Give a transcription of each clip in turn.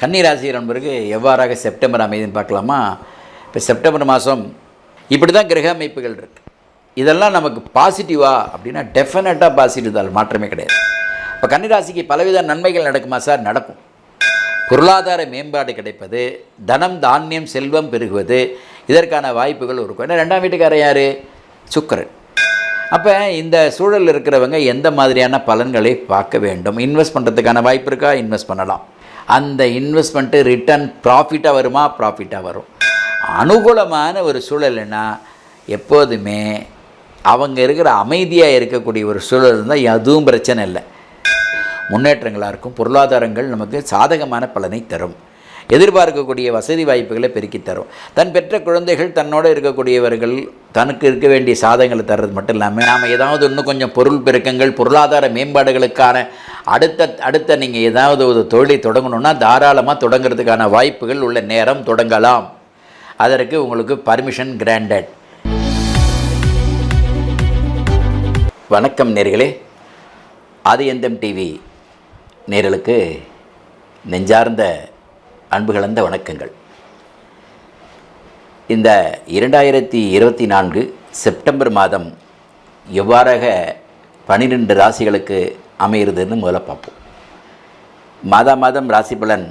கன்னிராசி நண்பருக்கு எவ்வாறாக செப்டம்பர் அமைதுன்னு பார்க்கலாமா? இப்போ செப்டம்பர் மாதம் இப்படி தான் கிரக அமைப்புகள் இருக்கு. இதெல்லாம் நமக்கு பாசிட்டிவா அப்படின்னா டெஃபினட்டாக பாசிட்டிவ் தான் மாற்றமே கிடையாது. இப்போ கன்னிராசிக்கு பலவித நன்மைகள் நடக்குமா சார்? நடக்கும். பொருளாதார மேம்பாடு கிடைப்பது தனம் தானியம் செல்வம் பெருகுவது இதற்கான வாய்ப்புகள் இருக்கும். ஏன்னா ரெண்டாம் வீட்டுக்காரர் யார்? சுக்கரன். அப்போ இந்த சூழலில் இருக்கிறவங்க எந்த மாதிரியான பலன்களை பார்க்க வேண்டும்? இன்வெஸ்ட் பண்ணுறதுக்கான வாய்ப்பு இருக்கா? இன்வெஸ்ட் பண்ணலாம். அந்த இன்வெஸ்ட்மெண்ட்டு ரிட்டர்ன் ப்ராஃபிட்டாக வருமா? ப்ராஃபிட்டாக வரும். அனுகூலமான ஒரு சூழல்னா எப்போதுமே அவங்க இருக்கிற அமைதியாக இருக்கக்கூடிய ஒரு சூழல் இருந்தால் எதுவும் பிரச்சனை இல்லை. முன்னேற்றங்களாக இருக்கும். பொருளாதாரங்கள் நமக்கு சாதகமான பலனை தரும். எதிர்பார்க்கக்கூடிய வசதி வாய்ப்புகளை பெருக்கி தரும். தன் பெற்ற குழந்தைகள் தன்னோடு இருக்கக்கூடியவர்கள் தனக்கு இருக்க வேண்டிய சாதகங்களை தர்றது மட்டும் இல்லாமல் நாம் ஏதாவது இன்னும் கொஞ்சம் பொருள் பெருக்கங்கள் பொருளாதார மேம்பாடுகளுக்கான அடுத்த அடுத்த நீங்கள் ஏதாவது ஒரு தொழிலை தொடங்கணும்னா தாராளமாக தொடங்குறதுக்கான வாய்ப்புகள் உள்ள நேரம் தொடங்கலாம். அதற்கு உங்களுக்கு பர்மிஷன் கிராண்டட் வணக்கம் நேர்களே. ஆதியந்தம் டிவி நேர்களுக்கு நெஞ்சார்ந்த அன்பு கலந்த வணக்கங்கள். இந்த இரண்டாயிரத்தி இருபத்தி நான்கு செப்டம்பர் மாதம் எவ்வாறாக பன்னிரெண்டு ராசிகளுக்கு அமையிறதுன்னு முதல்ல பார்ப்போம். மாதா மாதம் ராசி பலன்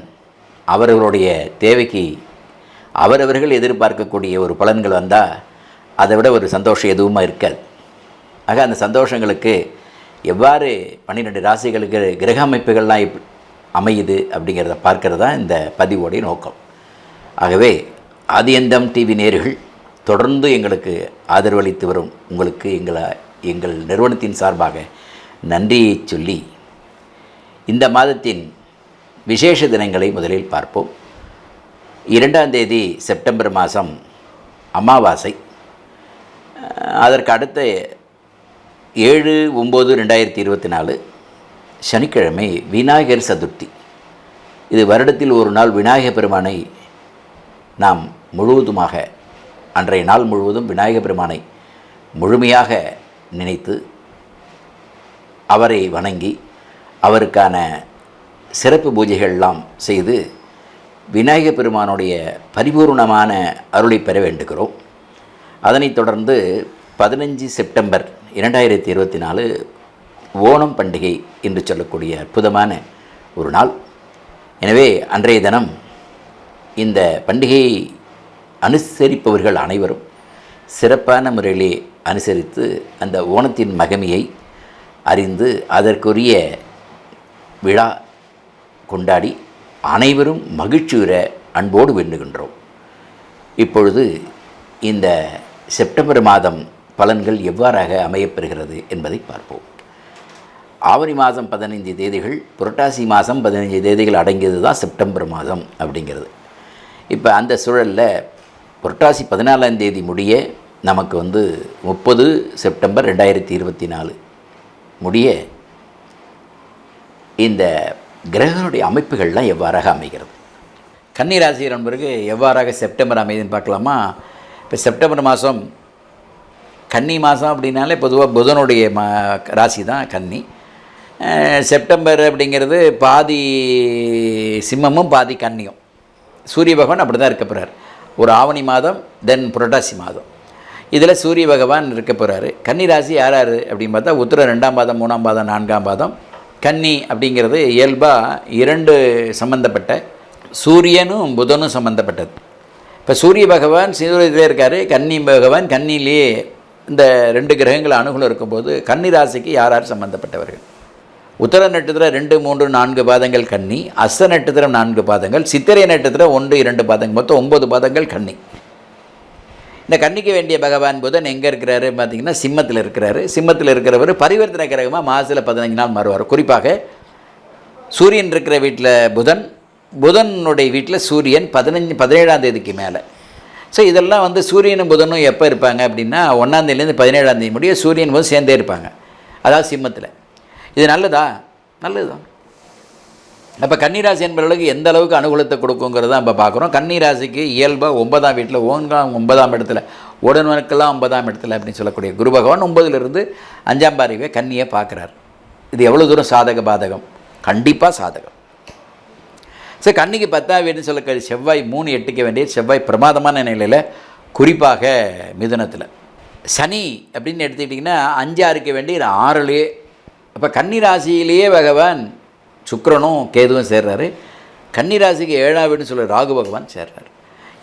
அவர்களுடைய தேவைக்கு அவரவர்கள் எதிர்பார்க்கக்கூடிய ஒரு பலன்கள் வந்தால் அதை விட ஒரு சந்தோஷம் எதுவுமா இருக்காது. ஆக அந்த சந்தோஷங்களுக்கு எவ்வாறு பன்னிரெண்டு ராசிகளுக்கு கிரக அமைப்புகள்லாம் அமையுது அப்படிங்கிறத பார்க்கறது தான் இந்த பதிவோடைய நோக்கம். ஆகவே ஆதியந்தம் டிவி நேர்கள் தொடர்ந்து எங்களுக்கு ஆதரவளித்து வரும். உங்களுக்கு எங்களை எங்கள் நிறுவனத்தின் சார்பாக நன்றியை சொல்லி இந்த மாதத்தின் விசேஷ தினங்களை முதலில் பார்ப்போம். இரண்டாம் தேதி செப்டம்பர் மாதம் அமாவாசை. அதற்கு அடுத்த ஏழு ஒம்பது ரெண்டாயிரத்தி இருபத்தி நாலு சனிக்கிழமை விநாயகர் சதுர்த்தி. இது வருடத்தில் ஒரு நாள் விநாயகர் பெருமானை நாம் முழுவதுமாக அன்றைய நாள் முழுவதும் விநாயகர் பெருமானை முழுமையாக நினைத்து அவரை வணங்கி அவருக்கான சிறப்பு பூஜைகள்லாம் செய்து விநாயக பெருமானுடைய பரிபூர்ணமான அருளை பெற வேண்டுகிறோம். அதனைத் தொடர்ந்து பதினஞ்சு செப்டம்பர் இரண்டாயிரத்தி இருபத்தி நாலு ஓணம் பண்டிகை என்று சொல்லக்கூடிய அற்புதமான ஒரு நாள். எனவே அன்றைய தினம் இந்த பண்டிகையை அனுசரிப்பவர்கள் அனைவரும் சிறப்பான முறையிலே அனுசரித்து அந்த ஓணத்தின் மகிமையை அறிந்து அதற்குரிய விழா கொண்டாடி அனைவரும் மகிழ்ச்சியுற அன்போடு வெண்ணுகின்றோம் இப்பொழுது இந்த செப்டம்பர் மாதம் பலன்கள் எவ்வாறாக அமையப்பெறுகிறது என்பதை பார்ப்போம். ஆவணி மாதம் பதினைந்து தேதிகள் புரட்டாசி மாதம் பதினைஞ்சு தேதிகள் அடங்கியது தான் செப்டம்பர் மாதம் அப்படிங்கிறது. இப்போ அந்த சூழலில் புரட்டாசி பதினாலாம் தேதி முடிய நமக்கு வந்து முப்பது செப்டம்பர் ரெண்டாயிரத்தி இருபத்தி நாலு. முடிய இந்த கிரகனுடைய அமைப்புகள்லாம் எவ்வாறாக அமைகிறது? கன்னிராசி நண்பருக்கு எவ்வாறாக செப்டம்பர் அமைதுன்னு பார்க்கலாமா? இப்போ செப்டம்பர் மாதம் கன்னி மாதம் அப்படின்னாலே பொதுவாக புதனுடைய மா ராசி தான் கன்னி. செப்டம்பர் அப்படிங்கிறது பாதி சிம்மமும் பாதி கன்னியும். சூரிய பகவான் அப்படி தான் இருக்க போகிறார் ஒரு ஆவணி மாதம் தென் புரட்டாசி மாதம். இதில் சூரிய பகவான் இருக்க போகிறாரு கன்னி ராசி யார் யார் அப்படின்னு பார்த்தா உத்திர ரெண்டாம் பாதம் மூணாம் பாதம் நான்காம் பாதம். கன்னி அப்படிங்கிறது இயல்பாக இரண்டு சம்பந்தப்பட்ட சூரியனும் புதனும் சம்பந்தப்பட்டது. இப்போ சூரிய பகவான் சூரியத்திலே இருக்கார் கன்னி பகவான் கன்னிலேயே இந்த ரெண்டு கிரகங்கள் அணுகுலம் இருக்கும்போது கன்னி ராசிக்கு யார் யார் சம்பந்தப்பட்டவர்கள்? உத்தர நட்சத்திரம் ரெண்டு மூன்று நான்கு பாதங்கள் கன்னி அஸ்த நட்சத்திரம் நான்கு பாதங்கள் சித்திரை நட்சத்திரம் ஒன்று இரண்டு பாதங்கள் மொத்தம் ஒன்பது பாதங்கள் கன்னி. இந்த கண்ணிக்க வேண்டிய பகவான் புதன் எங்கே இருக்கிறாரு பார்த்தீங்கன்னா சிம்மத்தில் இருக்கிறாரு. சிம்மத்தில் இருக்கிறவர் பரிவர்த்தனை கிரகமாக மாதத்தில் பதினஞ்சு நாள் மாறுவார். குறிப்பாக சூரியன் இருக்கிற வீட்டில் புதன் புதனுடைய வீட்டில் சூரியன் பதினஞ்சு பதினேழாம் தேதிக்கு மேலே. ஸோ இதெல்லாம் வந்து சூரியனும் புதனும் எப்போ இருப்பாங்க அப்படின்னா ஒன்றாந்தேதிலேருந்து பதினேழாம் தேதி முடிய சூரியன் வந்து சேர்ந்தே இருப்பாங்க. அதாவது சிம்மத்தில். இது நல்லதா? நல்லது தான் அப்போ கன்னிராசி என்பவர்களுக்கு எந்த அளவுக்கு அனுகூலத்தை கொடுக்குங்கிறத நம்ம பார்க்குறோம். கன்னிராசிக்கு இயல்பாக ஒன்பதாம் வீட்டில் ஓன்காம் ஒன்பதாம் இடத்துல உடனுக்கெல்லாம் ஒன்பதாம் இடத்துல அப்படின்னு சொல்லக்கூடிய குரு பகவான் ஒன்பதுலேருந்து அஞ்சாம் பாரிவை கன்னியை பார்க்குறார். இது எவ்வளோ தூரம் சாதக பாதகம்? கண்டிப்பாக சாதகம். சரி கன்னிக்கு பத்தாம் வீடுன்னு சொல்ல செவ்வாய் மூணு எட்டுக்க வேண்டிய செவ்வாய் பிரமாதமான நிலையில் குறிப்பாக மிதுனத்தில். சனி அப்படின்னு எடுத்துக்கிட்டிங்கன்னா அஞ்சாறுக்க வேண்டிய ஆறுலேயே. அப்போ கன்னி ராசியிலேயே பகவான் சுக்கரனும் கேதுவும் சேர்றாரு. கன்னிராசிக்கு ஏழாம் வீடுன்னு சொல்ல ராகு பகவான் சேர்றாரு.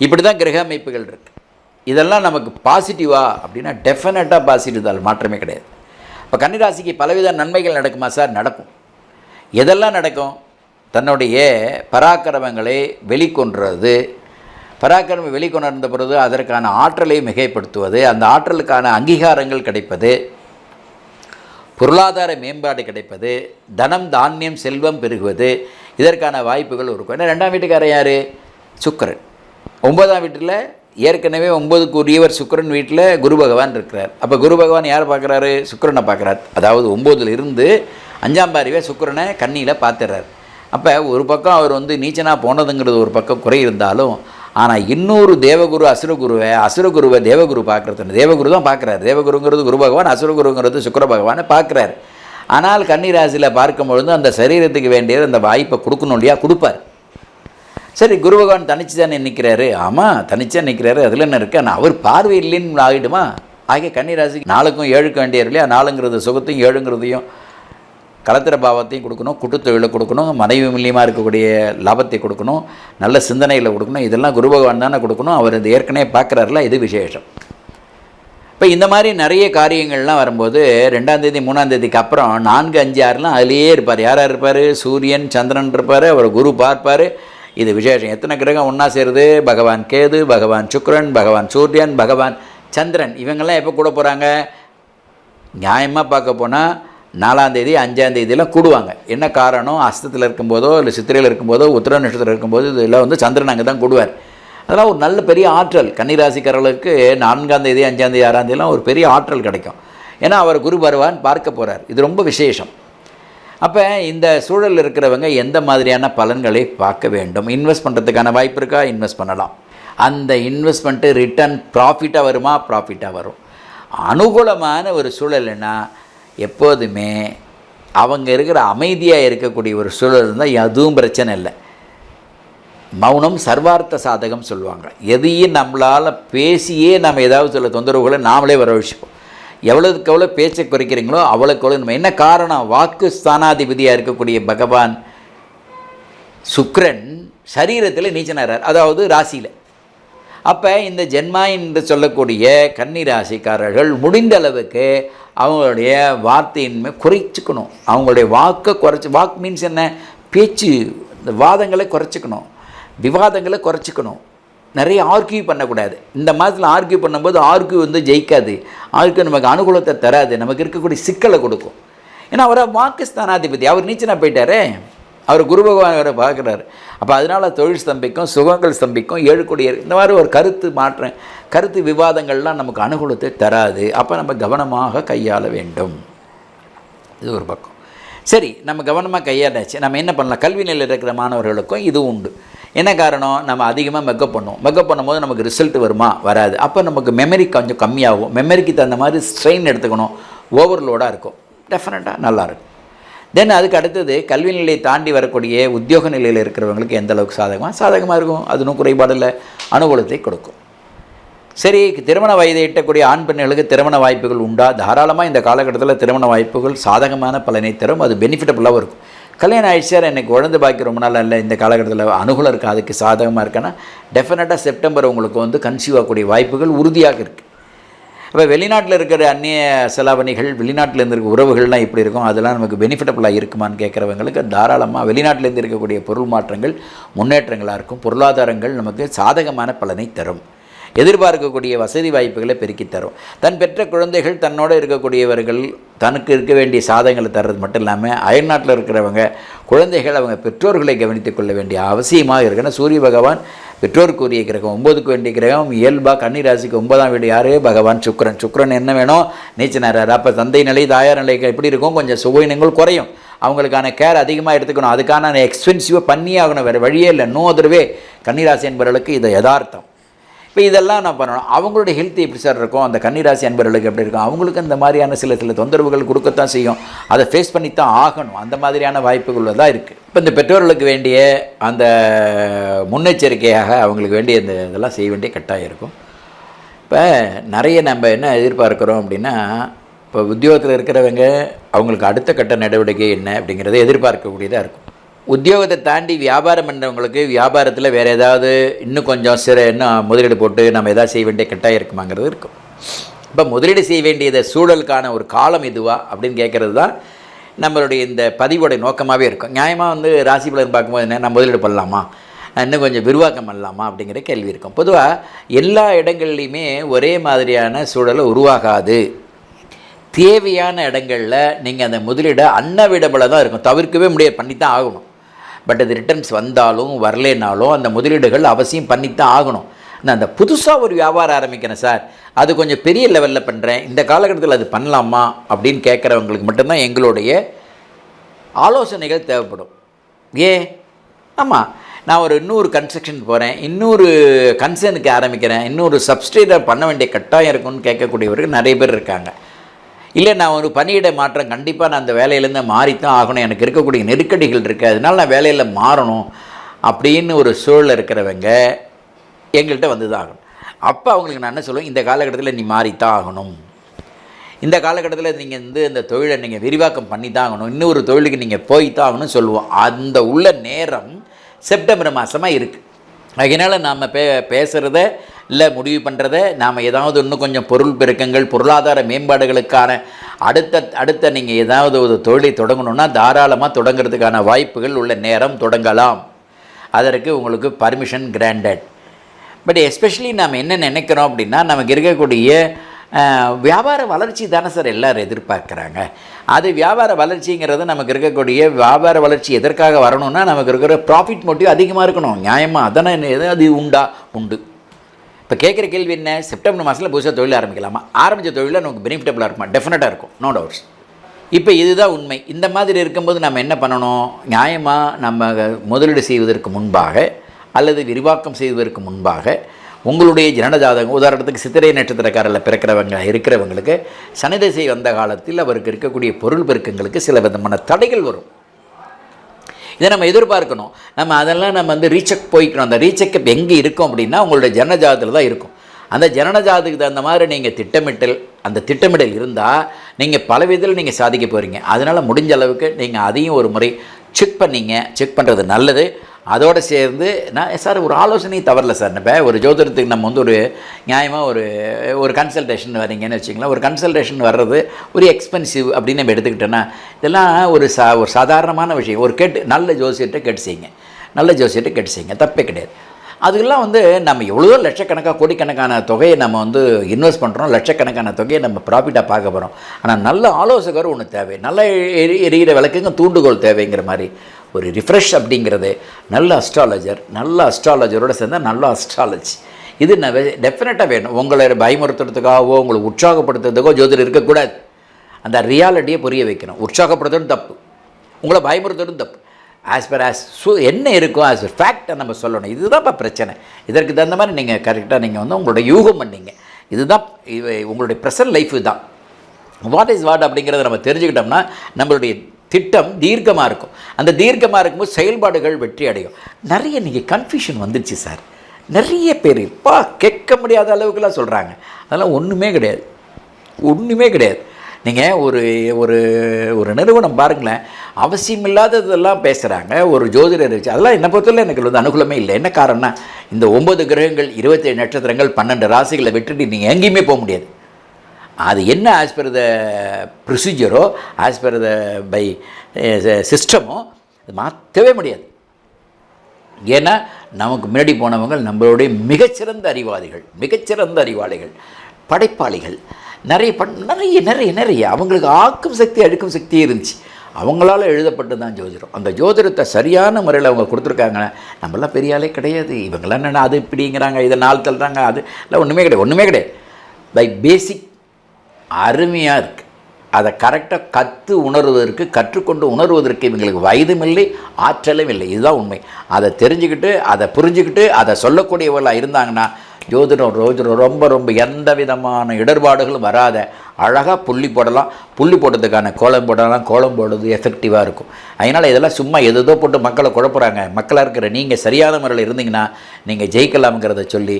இப்படி தான் கிரக அமைப்புகள் இருக்குது இதெல்லாம் நமக்கு பாசிட்டிவா அப்படின்னா டெஃபினட்டாக பாசிட்டிவ் தான். மாற்றமே கிடையாது. இப்போ கன்னிராசிக்கு பலவித நன்மைகள் நடக்குமா சார்? நடக்கும். எதெல்லாம் நடக்கும்? தன்னுடைய பராக்கிரமங்களை வெளிக்கொன்றது பராக்கிரமம் வெளிக்கொணர்ந்த பிறகு அதற்கான ஆற்றலை மிகைப்படுத்துவது அந்த ஆற்றலுக்கான அங்கீகாரங்கள் கிடைப்பது பொருளாதார மேம்பாடு கிடைப்பது தனம் தானியம் செல்வம் பெருகுவது இதற்கான வாய்ப்புகள் இருக்கும். ஏன்னா ரெண்டாம் வீட்டுக்காரர் யார்? சுக்கரன். ஒன்பதாம் வீட்டில் ஏற்கனவே ஒன்பதுக்கு உரியவர் சுக்கிரன் வீட்டில் குரு பகவான் இருக்கிறார். அப்போ குரு பகவான் யார் பார்க்குறாரு? சுக்கிரனை பார்க்குறார். அதாவது ஒம்போதில் இருந்து அஞ்சாம் பாரிவே சுக்கிரனை கண்ணியில் பார்த்துறாரு. அப்போ ஒரு பக்கம் அவர் வந்து நீச்சனாக போனதுங்கிறது ஒரு பக்கம் குறை இருந்தாலும் ஆனால் இன்னொரு தேவகுரு அசுரகுருவை அசுரகுருவை தேவகுரு பார்க்குறது தேவகுரு தான் பார்க்குறாரு. தேவகுருங்கிறது குரு பகவான் அசுரகுருங்கிறது சுக்கர பகவானை பார்க்குறாரு. ஆனால் கன்னிராசியில் பார்க்கும்பொழுது அந்த சரீரத்துக்கு வேண்டியது அந்த வாய்ப்பை கொடுக்கணும் இல்லையா? கொடுப்பார். சரி குரு பகவான் தனிச்சு தானே நிற்கிறாரு ஆமாம் தனிச்சா நிற்கிறாரு அதில் என்ன இருக்குது ஆனால் அவர் பார்வை இல்லைன்னு ஆகிடுமா? ஆகிய கன்னிராசிக்கு நாளுக்கும் ஏழுக்கும் வேண்டியது இல்லையா? நாளுங்கிறது சுகத்தையும் ஏழுங்கிறதையும் கலத்திர பாவத்தையும் கொடுக்கணும் குட்டுத்தொழிலை கொடுக்கணும் மனைவி மூலியமாக இருக்கக்கூடிய லாபத்தை கொடுக்கணும் நல்ல சிந்தனையில் கொடுக்கணும் இதெல்லாம் குரு பகவான் தானே கொடுக்கணும் அவர் இது ஏற்கனவே பார்க்குறாருல இது விசேஷம். இப்போ இந்த மாதிரி நிறைய காரியங்கள்லாம் வரும்போது ரெண்டாம் தேதி மூணாம் தேதிக்கு அப்புறம் நான்கு அஞ்சு ஆறுலாம் அதிலேயே இருப்பார். யாராக இருப்பார்? சூரியன் சந்திரன் இருப்பார் அவர் குரு பார்ப்பார். இது விசேஷம். எத்தனை கிரகம் ஒன்றா சேருது? பகவான் கேது பகவான் சுக்ரன் பகவான் சூரியன் பகவான் சந்திரன். இவங்கெல்லாம் எப்போ கூட போகிறாங்க நியாயமாக பார்க்க போனால் நாலாந்தேதி அஞ்சாந்தேதியெல்லாம் கூடுவாங்க. என்ன காரணம்? அஸ்தத்தில் இருக்கும்போதோ இல்லை சித்திரையில் இருக்கும்போதோ உத்திர நட்சத்திரம் இருக்கும்போது இதில் வந்து சந்திரன் அங்கே தான் கூடுவார். அதெல்லாம் ஒரு நல்ல பெரிய ஆற்றல். கன்னிராசிக்காரர்களுக்கு நான்காம் தேதி அஞ்சாம் தேதி ஆறாம் ஒரு பெரிய ஆற்றல் கிடைக்கும். ஏன்னா அவர் குரு பகவான் பார்க்க போகிறார் இது ரொம்ப விசேஷம். அப்போ இந்த சூழலில் இருக்கிறவங்க எந்த மாதிரியான பலன்களை பார்க்க வேண்டும்? இன்வெஸ்ட் பண்ணுறதுக்கான வாய்ப்பு இருக்கா? இன்வெஸ்ட் பண்ணலாம். அந்த இன்வெஸ்ட்மெண்ட்டு ரிட்டர்ன் ப்ராஃபிட்டாக வருமா? ப்ராஃபிட்டாக வரும். அனுகூலமான ஒரு சூழல்னா எப்போதுமே அவங்க இருக்கிற அமைதியாக இருக்கக்கூடிய ஒரு சூழல் இருந்தால் எதுவும் பிரச்சனை இல்லை. மௌனம் சர்வார்த்த சாதகம் சொல்லுவாங்க. எதையும் நம்மளால் பேசியே நம்ம ஏதாவது சில தொந்தரவுகளை நாமளே வரவழைச்சிப்போம். எவ்வளோதுக்கு எவ்வளோ பேச்சை குறைக்கிறீங்களோ அவ்வளோக்கு எவ்வளோ நம்ம என்ன காரணம்? வாக்கு ஸ்தானாதிபதியாக இருக்கக்கூடிய பகவான் சுக்ரன் சரீரத்தில் நீச்சனாகிறார் அதாவது ராசியில். அப்போ இந்த ஜென்மா என்று சொல்லக்கூடிய கன்னிராசிக்காரர்கள் முடிந்த அளவுக்கு அவங்களுடைய வார்த்தையின்மை குறைச்சிக்கணும். அவங்களுடைய வாக்கை குறைச்சி வாக் மீன்ஸ் என்ன? பேச்சு இந்த வாதங்களை குறைச்சிக்கணும். விவாதங்களை குறைச்சிக்கணும். நிறைய ஆர்கியூ பண்ணக்கூடாது. இந்த மாதத்தில் ஆர்கியூ பண்ணும்போது ஆர்கியூ வந்து ஜெயிக்காது. ஆர்கியூ நமக்கு அனுகூலத்தை தராது. நமக்கு இருக்கக்கூடிய சிக்கலை கொடுக்கும். ஏன்னா அவரை வாக்கு ஸ்தானாதிபதி அவர் நீச்சனா போயிட்டாரே. அவர் குரு பகவான் அவரை பார்க்குறாரு. அப்போ அதனால் தொழில் ஸ்தம்பிக்கும் சுகங்கள் ஸ்தம்பிக்கும் ஏழுக்கூடிய இந்த மாதிரி ஒரு கருத்து மாற்றம் கருத்து விவாதங்கள்லாம் நமக்கு அனுகூலத்தை தராது. அப்போ நம்ம கவனமாக கையாள வேண்டும். இது ஒரு பக்கம். சரி நம்ம கவனமாக கையாண்டாச்சு. நம்ம என்ன பண்ணலாம்? கல்வி நிலையில் இருக்கிற மாணவர்களுக்கும் இது உண்டு. என்ன காரணம்? நம்ம அதிகமாக மெக்கப் பண்ணுவோம். மெக்கப் பண்ணும்போது நமக்கு ரிசல்ட் வருமா? வராது. அப்போ நமக்கு மெமரி கொஞ்சம் கம்மியாகும். மெமரிக்கு தகுந்த மாதிரி ஸ்ட்ரெயின் எடுத்துக்கணும். ஓவர்லோடாக இருக்கும். டெஃபினட்டாக நல்லாயிருக்கும் தென் அதுக்கு அடுத்தது கல்வி நிலையை தாண்டி வரக்கூடிய உத்தியோக நிலையில் இருக்கிறவங்களுக்கு எந்த அளவுக்கு சாதகமாக சாதகமாக இருக்கும். அதுவும் குறைபாடு இல்லை அனுகூலத்தை கொடுக்கும். சரி திருமண வயதை எட்டக்கூடிய ஆண் பெண்களுக்கு திருமண வாய்ப்புகள் உண்டா? தாராளமாக இந்த காலகட்டத்தில் திருமண வாய்ப்புகள் சாதகமான பலனை தரும். அது பெனிஃபிட்டபுளாகவும் இருக்கும். கல்யாணம் ஆயிடுச்சு சார் எனக்கு குழந்தை பாக்கி ரொம்ப நாள் இல்லை. இந்த காலகட்டத்தில் அனுகூலம் இருக்குது அதுக்கு சாதகமாக இருக்குன்னா டெஃபினட்டாக செப்டம்பர் உங்களுக்கு வந்து கன்சீவ் ஆகக்கூடிய வாய்ப்புகள் உறுதியாக இருக்குது இப்போ வெளிநாட்டில் இருக்கிற அந்நிய செலாவணிகள் வெளிநாட்டிலேருந்து இருக்க உறவுகள்லாம் எப்படி இருக்கும். அதெல்லாம் நமக்கு பெனிஃபிட்டபுளாக இருக்குமான்னு கேட்குறவங்களுக்கு தாராளமாக வெளிநாட்டிலேருந்து இருக்கக்கூடிய பொருள் மாற்றங்கள் முன்னேற்றங்களாக இருக்கும். பொருளாதாரங்கள் நமக்கு சாதகமான பலனை தரும். எதிர்பார்க்கக்கூடிய வசதி வாய்ப்புகளை பெருக்கி தரும். தன் பெற்ற குழந்தைகள் தன்னோடு இருக்கக்கூடியவர்கள் தனக்கு இருக்க வேண்டிய சாதகங்களை தர்றது மட்டும் இல்லாமல் அயல்நாட்டில் இருக்கிறவங்க குழந்தைகள் அவங்க பெற்றோர்களை கவனித்துக் கொள்ள வேண்டிய அவசியமாக இருக்குன்னா சூரிய பகவான் பெற்றோருக்கு உரிய கிரகம் ஒம்பதுக்கு வேண்டிய கிரகம் இயல்பாக கன்னிராசிக்கு ஒன்பதாம் வீடு யார்? பகவான் சுக்ரன் சுக்ரன் என்ன வேணும்? நீச்சனார் அப்போ தந்தை நிலை தாயார் நிலை எப்படி இருக்கும்? கொஞ்சம் சுகயினங்கள் குறையும். அவங்களுக்கான கேர் அதிகமாக எடுத்துக்கணும். அதுக்கான எக்ஸ்பென்சிவாக பண்ணியே ஆகணும். வேறு வழியே இல்லை. நோ அதர்வே கன்னிராசி என்பவர்களுக்கு இது யதார்த்தம். இப்போ இதெல்லாம் நான் பண்ணணும். அவங்களுடைய ஹெல்த் எப்படி சார் இருக்கும்? அந்த கன்னிராசி அன்பர்களுக்கு எப்படி இருக்கும்? அவங்களுக்கு இந்த மாதிரியான சில சில தொந்தரவுகள் கொடுக்கத்தான் செய்யும். அதை ஃபேஸ் பண்ணித்தான் ஆகணும். அந்த மாதிரியான வாய்ப்புகள் தான் இருக்குது இப்போ இந்த பெற்றோர்களுக்கு வேண்டிய அந்த முன்னெச்சரிக்கையாக அவங்களுக்கு வேண்டிய இந்த இதெல்லாம் செய்ய வேண்டிய கட்டாயம் இருக்கும். இப்போ நிறைய நம்ம என்ன எதிர்பார்க்குறோம் அப்படின்னா இப்போ உத்தியோகத்தில் இருக்கிறவங்க அவங்களுக்கு அடுத்த கட்ட நடவடிக்கை என்ன அப்படிங்கிறத எதிர்பார்க்கக்கூடியதாக இருக்கும். உத்தியோகத்தை தாண்டி வியாபாரம் பண்ணுறவங்களுக்கு வியாபாரத்தில் வேறு ஏதாவது இன்னும் கொஞ்சம் சிற இன்னும் முதலீடு போட்டு நம்ம எதாவது செய்ய வேண்டிய கட்டாயம் இருக்குமாங்கிறது இருக்கும். இப்போ முதலீடு செய்ய வேண்டியத சூழலுக்கான ஒரு காலம் இதுவா அப்படின்னு கேட்குறது தான் நம்மளுடைய இந்த பதிவோடைய நோக்கமாகவே இருக்கும். நியாயமாக வந்து ராசி பலன் பார்க்கும்போது என்ன நம்ம முதலீடு பண்ணலாமா? இன்னும் கொஞ்சம் விரிவாக்கம் பண்ணலாமா? அப்படிங்கிற கேள்வி இருக்கும். பொதுவாக எல்லா இடங்கள்லையுமே ஒரே மாதிரியான சூழலை உருவாகாது. தேவையான இடங்களில் நீங்கள் அந்த முதலீடை அன்னவிடபிளாக தான் இருக்கும். தவிர்க்கவே முடியாது. பண்ணித்தான் ஆகணும். பட் அது ரிட்டர்ன்ஸ் வந்தாலும் வரலேனாலும் அந்த முதலீடுகள் அவசியம் பண்ணித்தான் ஆகணும். நான் அந்த புதுசாக ஒரு வியாபாரம் ஆரம்பிக்கிறேன் சார். அது கொஞ்சம் பெரிய லெவலில் பண்ணுறேன் இந்த காலகட்டத்தில் அது பண்ணலாமா அப்படின்னு கேட்குறவங்களுக்கு மட்டும்தான் எங்களுடைய ஆலோசனைகள் தேவைப்படும். ஏ? ஆமாம் நான் ஒரு இன்னொரு கன்ஸ்ட்ரக்ஷன் போகிறேன் இன்னொரு கன்சர்னுக்கு ஆரம்பிக்கிறேன். இன்னொரு சப்ஸ்டேட்டை பண்ண வேண்டிய கட்டாயம் இருக்குன்னு கேட்கக்கூடியவர்கள் நிறைய பேர் இருக்காங்க. இல்லை நான் ஒரு பணியிட மாற்றம் கண்டிப்பாக நான் அந்த வேலையிலேருந்து மாறித்தான் ஆகணும். எனக்கு இருக்கக்கூடிய நெருக்கடிகள் இருக்குது அதனால் நான் வேலையில் மாறணும் அப்படின்னு ஒரு சூழல் இருக்கிறவங்க எங்கள்கிட்ட வந்து தான் ஆகணும். அப்போ அவங்களுக்கு நான் என்ன சொல்லுவேன்? இந்த காலகட்டத்தில் நீ மாறித்தான் ஆகணும். இந்த காலகட்டத்தில் நீங்கள் வந்து இந்த தொழிலை நீங்கள் விரிவாக்கம் பண்ணி தான் ஆகணும். இன்னொரு தொழிலுக்கு நீங்கள் போய் தான் ஆகணும்னு சொல்லுவோம். அந்த உள்ள நேரம் செப்டம்பர் மாதமாக இருக்குது அதனால் நாம் பே பேசுகிறத இல்லை முடிவு பண்ணுறத நாம் ஏதாவது இன்னும் கொஞ்சம் பொருள் பெருக்கங்கள் பொருளாதார மேம்பாடுகளுக்கான அடுத்த அடுத்த நீங்கள் ஏதாவது ஒரு தொழிலை தொடங்கணுன்னா தாராளமாக தொடங்குறதுக்கான வாய்ப்புகள் உள்ள நேரம் தொடங்கலாம். அதற்கு உங்களுக்கு பர்மிஷன் கிராண்டட் பட் எஸ்பெஷலி நாம் என்ன நினைக்கிறோம் அப்படின்னா நமக்கு இருக்கக்கூடிய வியாபார வளர்ச்சி தானே சார் எல்லோரும் எதிர்பார்க்குறாங்க. அது வியாபார வளர்ச்சிங்கிறது நமக்கு இருக்கக்கூடிய வியாபார வளர்ச்சி எதற்காக வரணும்னா நமக்கு இருக்கிற ப்ராஃபிட் மோட்டிவ் அதிகமாக இருக்கணும். நியாயமாக அதானே என்ன அது உண்டா? உண்டு. இப்போ கேட்குற கேள்வி என்ன? செப்டம்பர் மாதத்தில் புதுசாக தொழில் ஆரம்பிக்கலாமா? ஆரம்பித்த தொழிலில் நமக்கு பெனிஃபிட்டபுளாக இருக்குமா? டெஃபினட்டாக இருக்கும். நோ டவுட்ஸ் இப்போ இதுதான் உண்மை. இந்த மாதிரி இருக்கும்போது நம்ம என்ன பண்ணணும்? நியாயமாக நம்ம முதலீடு செய்வதற்கு முன்பாக அல்லது விரிவாக்கம் செய்வதற்கு முன்பாக உங்களுடைய ஜனஜாதகம் உதாரணத்துக்கு சித்திரை நட்சத்திரக்காரில் பிறக்கிறவங்க இருக்கிறவங்களுக்கு சனிதசை வந்த காலத்தில் அவருக்கு இருக்கக்கூடிய பொருள் பெருக்கங்களுக்கு சில விதமான தடைகள் வரும். இதை நம்ம எதிர்பார்க்கணும். நம்ம அதெல்லாம் நம்ம வந்து ரீசெக் போய்க்கணும். அந்த ரீசெக்கப் எங்கே இருக்கும் அப்படின்னா உங்களுடைய ஜனஜாதத்தில் தான் இருக்கும். அந்த ஜனனஜாதத்துக்கு தகுந்த மாதிரி நீங்கள் திட்டமிட்டல் அந்த திட்டமிடல் இருந்தால் நீங்கள் பல விதத்தில் நீங்கள் சாதிக்க போகிறீங்க அதனால் முடிஞ்ச அளவுக்கு நீங்கள் அதையும் ஒரு முறை செக் பண்ணிங்க. செக் பண்ணுறது நல்லது. அதோடு சேர்ந்து நான் சார் ஒரு ஆலோசனை தவறல சார். இப்போ ஒரு ஜோதிடத்துக்கு நம்ம வந்து ஒரு நியாயமாக ஒரு ஒரு கன்சல்டேஷன் வரீங்கன்னு வச்சிங்களேன் ஒரு கன்சல்டேஷன் வர்றது ஒரு எக்ஸ்பென்சிவ் அப்படின்னு நம்ம எடுத்துக்கிட்டோன்னா இதெல்லாம் ஒரு சா ஒரு சாதாரணமான விஷயம். ஒரு கேட்டு நல்ல ஜோசியர்கிட்ட கேட்டு செய்யுங்க. நல்ல ஜோசியர்கிட்ட கேட்டு செய்யுங்க. தப்பே கிடையாது. அதுக்கெல்லாம் வந்து நம்ம எவ்வளோ லட்சக்கணக்காக கோடிக்கணக்கான தொகையை நம்ம வந்து இன்வெஸ்ட் பண்ணுறோம் லட்சக்கணக்கான தொகையை நம்ம ப்ராஃபிட்டாக பார்க்க போகிறோம் ஆனால் நல்ல ஆலோசகர் ஒன்று தேவை. நல்ல எரி எரிகிற விளக்குங்க தூண்டுகோல் தேவைங்கிற மாதிரி. ஒரு ரிஃப்ரெஷ் அப்படிங்கிறது நல்ல அஸ்ட்ராலஜர் நல்ல அஸ்ட்ராலஜரோடு சேர்ந்தால் நல்ல அஸ்ட்ராலஜி இது நான் டெஃபினட்டாக வேணும். உங்களை பயமுறுத்துறதுக்காகவோ உங்களை உற்சாகப்படுத்துறதுக்கோ ஜோதிடர் இருக்கக்கூடாது. அந்த ரியாலிட்டியை புரிய வைக்கணும். உற்சாகப்படுத்துறதும் தப்பு. உங்களை பயமுறுத்துறதும் தப்பு. ஆஸ் பர் ஆஸ் சு என்ன இருக்கும் ஆஸ் பர் ஃபேக்டை நம்ம சொல்லணும். இதுதான்ப்பா பிரச்சனை. இதற்கு தகுந்த மாதிரி நீங்கள் கரெக்டாக நீங்கள் வந்து உங்களோட யூகம் பண்ணீங்க. இதுதான் இது உங்களுடைய ப்ரெசன்ட் லைஃப் இதுதான் வாட் இஸ் வாட் அப்படிங்கிறத நம்ம தெரிஞ்சுக்கிட்டோம்னா நம்மளுடைய திட்டம் தீர்க்கமாக இருக்கும். அந்த தீர்க்கமாக இருக்கும்போது செயல்பாடுகள் வெற்றி அடையும். நிறைய இன்றைக்கி கன்ஃபியூஷன் வந்துடுச்சு சார் நிறைய பேர் இப்பா கேட்க முடியாத அளவுக்குலாம் சொல்கிறாங்க அதெல்லாம் ஒன்றுமே கிடையாது. ஒன்றுமே கிடையாது. நீங்கள் ஒரு ஒரு ஒரு நிறுவனம் பாருங்களேன். அவசியம் இல்லாததெல்லாம் பேசுகிறாங்க ஒரு ஜோதிடர் வச்சு அதெல்லாம் என்னை பொறுத்தவரை எனக்கு வந்து அனுகூலமே இல்லை. என்ன காரணம்னா இந்த ஒம்பது கிரகங்கள் இருபத்தேழு நட்சத்திரங்கள் பன்னெண்டு ராசிகளை விட்டுட்டு நீங்கள் எங்கேயுமே போக முடியாது. அது என்ன ஆஸ் பர் த ப்ரொசீஜரோ ஆஸ் பர் த பை சிஸ்டமோ அது மாற்றவே முடியாது. ஏன்னா நமக்கு முன்னாடி போனவங்க நம்மளுடைய மிகச்சிறந்த அறிவாளிகள் மிகச்சிறந்த அறிவாளிகள் படைப்பாளிகள். நிறைய பண் நிறைய நிறைய நிறைய அவங்களுக்கு ஆக்கும் சக்தி அழுக்கும் சக்தி இருந்துச்சு. அவங்களால எழுதப்பட்டு தான் ஜோதிடம். அந்த ஜோதிடத்தை சரியான முறையில் அவங்க கொடுத்துருக்காங்க நம்மளாம் பெரிய ஆளே கிடையாது. இவங்களாம் என்னென்ன அது இப்படிங்கிறாங்க இதை நாள் தள்ளுறாங்க அது இல்லை ஒன்றுமே கிடையாது ஒன்றுமே கிடையாது. பை பேசிக் அருமையாக இருக்குது அதை கரெக்டாக கற்று உணர்வதற்கு கற்றுக்கொண்டு உணர்வதற்கு இவங்களுக்கு வயதும் இல்லை ஆற்றலும் இல்லை. இதுதான் உண்மை. அதை தெரிஞ்சுக்கிட்டு அதை புரிஞ்சுக்கிட்டு அதை சொல்லக்கூடியவர்களாக இருந்தாங்கன்னா ஜோதிடம் ரோஜனம் ரொம்ப ரொம்ப எந்த விதமான இடர்பாடுகளும் வராத அழகாக புள்ளி போடலாம். புள்ளி போடுறதுக்கான கோலம் போடலாம். கோலம் போடுறது எஃபெக்டிவாக இருக்கும். அதனால் இதெல்லாம் சும்மா எதோ போட்டு மக்களை குழப்புறாங்க. மக்களாக இருக்கிற நீங்கள் சரியான முறையில் இருந்தீங்கன்னா நீங்கள் ஜெயிக்கலாம்ங்கிறத சொல்லி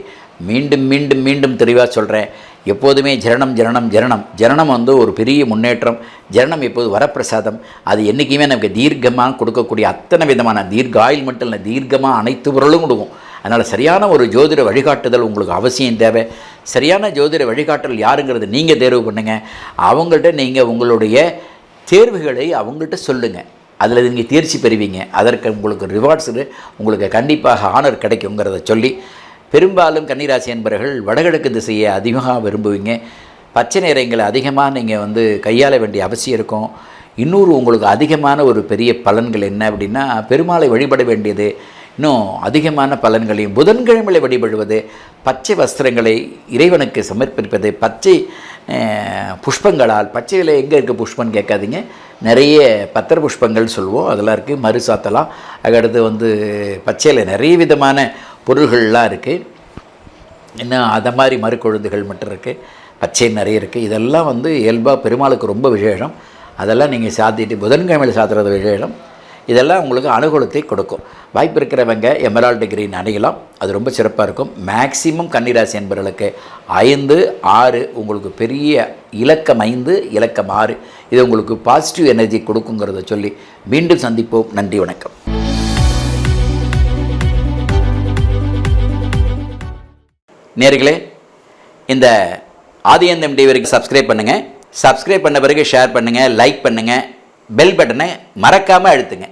மீண்டும் மீண்டும் மீண்டும் தெளிவாக சொல்கிறேன் எப்போதுமே ஜனனம் ஜனனம் ஜனனம். ஜனனம் வந்து ஒரு பெரிய முன்னேற்றம். ஜனனம் எப்போது வரப்பிரசாதம். அது என்றைக்குமே நமக்கு தீர்க்கமாக கொடுக்கக்கூடிய அத்தனை விதமான தீர்க்க ஆயில் மட்டும் இல்லை தீர்க்கமாக அனைத்து பொருளும் கொடுக்கும். அதனால் சரியான ஒரு ஜோதிட வழிகாட்டுதல் உங்களுக்கு அவசியம் தேவை. சரியான ஜோதிட வழிகாட்டுதல் யாருங்கிறது நீங்கள் தேர்வு பண்ணுங்கள் அவங்கள்ட்ட நீங்கள் உங்களுடைய தேர்வுகளை அவங்கள்ட்ட சொல்லுங்கள் அதில் நீங்கள் தேர்ச்சி பெறுவீங்க. அதற்கு உங்களுக்கு ரிவார்ட்ஸ் உங்களுக்கு கண்டிப்பாக ஆனர் கிடைக்குங்கிறத சொல்லி பெரும்பாலும் கன்னிராசி என்பவர்கள் வடகிழக்கு திசையை அதிகமாக விரும்புவீங்க. பச்சை நிறங்களை அதிகமாக நீங்கள் வந்து கையாள வேண்டிய அவசியம் இருக்கும். இன்னொரு உங்களுக்கு அதிகமான ஒரு பெரிய பலன்கள் என்ன அப்படின்னா பெருமாளை வழிபட வேண்டியது. இன்னும் அதிகமான பலன்களையும் புதன்கிழமையில் வழிபடுவது பச்சை வஸ்திரங்களை இறைவனுக்கு சமர்ப்பிப்பது பச்சை புஷ்பங்களால் பச்சையில் எங்கே இருக்குது புஷ்பம்னு கேட்காதீங்க. நிறைய பத்திர புஷ்பங்கள் சொல்லுவோம். அதெல்லாம் இருக்குது மறு சாத்தலாம். அதுக்கடுத்து வந்து பச்சையில் நிறைய விதமான பொருள்கள்லாம் இருக்குது இன்னும் அதை மாதிரி மறுக்கொழுந்துகள் மட்டும் இருக்குது பச்சை நிறைய இருக்குது இதெல்லாம் வந்து இயல்பாக பெருமாளுக்கு ரொம்ப விசேஷம். அதெல்லாம் நீங்கள் சாத்திட்டு புதன்கிழமையில் சாத்துறது விசேஷம். இதெல்லாம் உங்களுக்கு அனுகூலத்தை கொடுக்கும். வாய்ப்பு இருக்கிறவங்க எமரால்டு கிரீன் அணியலாம். அது ரொம்ப சிறப்பாக இருக்கும். மேக்சிமம் கன்னிராசி என்பவர்களுக்கு ஐந்து ஆறு உங்களுக்கு பெரிய இலக்கம் ஐந்து இலக்கம் ஆறு. இது உங்களுக்கு பாசிட்டிவ் எனர்ஜி கொடுக்குங்கிறத சொல்லி மீண்டும் சந்திப்போம். நன்றி வணக்கம். நேர்களே இந்த ஆதியந்தம் டிவிக்கு சப்ஸ்கிரைப் பண்ணுங்கள் சப்ஸ்கிரைப் பண்ண பிறகு ஷேர் பண்ணுங்கள் லைக் பண்ணுங்கள் பெல் பட்டனை மறக்காமல் அழுத்துங்க.